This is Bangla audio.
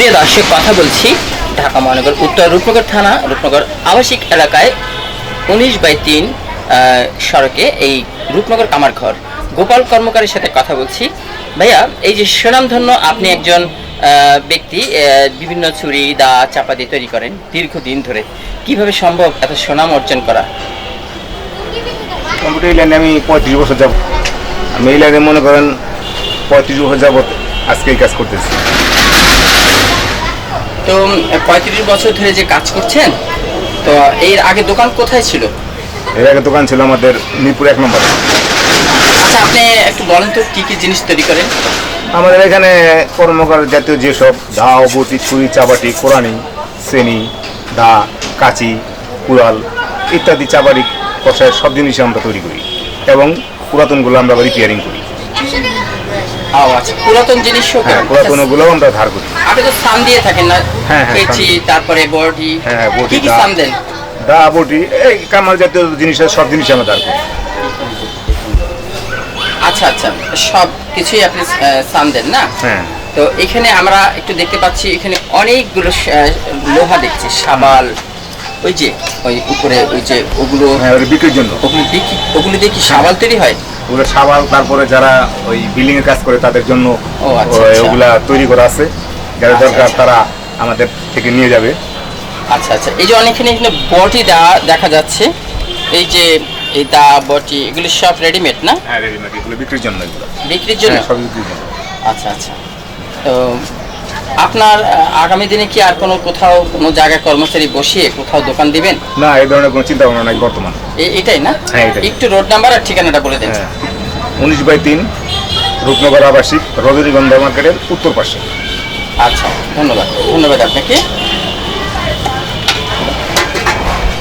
প্রিয় দর্শক কথা বলছি ঢাকা মহানগর, উত্তর রূপনগর থানা, রূপনগর আবাসিক এলাকায় উনিশ বাই তিন সড়কে এই রূপনগর কামার ঘর। গোপাল কর্মকারের সাথে কথা বলছি। ভাইয়া, এই যে সুনামধন্য আপনি একজন ব্যক্তি বিভিন্ন চুরি দা, চাপা দিয়ে তৈরি করেন দীর্ঘদিন ধরে, কীভাবে সম্ভব এত সুনাম অর্জন করা? কম্পিউটার লাইনে আমি পঁয়ত্রিশ বছর যাব আমি এই লাইনে মনে করেন পঁয়ত্রিশ বছর যাবত আজকে এই কাজ করতেছি। তো পঁয়ত্রিশ বছর ধরে যে কাজ করছেন তো এর আগে দোকান কোথায় ছিল? এর আগে দোকান ছিল আমাদের মিরপুর এক নম্বরে। আচ্ছা আপনি একটু বলেন তো কী কী জিনিস তৈরি করেন? আমাদের এখানে কর্মকার জাতীয় যেসব দাও বটি ছুরি চাবাটি কোরআনি শ্রেণি দা কাঁচি কুড়াল ইত্যাদি চাবাটি কষায় সব জিনিসই আমরা তৈরি করি এবং পুরাতনগুলো আমরা রিপেয়ারিং করি। ও আচ্ছা পুরাতন জিনিসও হ্যাঁ পুরাতনগুলোও আমরা ধার করি। আপনি তো সাম দিয়ে থাকেন না হ্যাঁ, হ্যাঁ, কেচি তারপরে বডি হ্যাঁ, বডি, কি কি সাম দেন? দা বটি এই কামার জাতীয় জিনিসের সব জিনিস আমরা ধার করি। আচ্ছা আচ্ছা সব কিছুই আপনি সাম দেন না? হ্যাঁ। তো এখানে আমরা একটু দেখতে পাচ্ছি এখানে অনেকগুলো লোহা দেখছি সাবাল ওই যে ওই উপরে ওই যে ওগুলো হ্যাঁ বিক্রির জন্য। ওগুলো কি ওগুলো দিয়ে কি সাবাল তৈরি হয়? ওগুলো সাবাল তারপরে যারা ওই বিল্ডিং এর কাজ করে তাদের জন্য আচ্ছা, আচ্ছা। ওগুলা তৈরি করা আছে। যারা আচ্ছা, দরকার। তারা আমাদের থেকে নিয়ে যাবে। আচ্ছা আচ্ছা। এই যে অনেকখানি এখানে বটি দেওয়া দেখা যাচ্ছে। এই যে এই দা বটি এগুলো সব রেডিমেড না? হ্যাঁ রেডিমেড এগুলো বিক্রির জন্য এগুলো। বিক্রির জন্য? হ্যাঁ সব বিক্রির জন্য। আচ্ছা আচ্ছা। তো আপনার আগামী দিনে কি আর কোনো কোথাও কোনো জায়গায় কর্মচারী বসিয়ে কোথাও দোকান দিবেন? না এই ধরনের কোনো চিন্তা ভাবনা নাই বর্তমান। এটাই না? হ্যাঁ। একটু রোড নাম্বার আর ঠিকানাটা বলে দেন। হ্যাঁ। উনিশ বাই তিন রূপনগর আবাসিক রজনীগন্ধা মার্কেটের উত্তর পাশে। আচ্ছা ধন্যবাদ। ধন্যবাদ আপনাকে।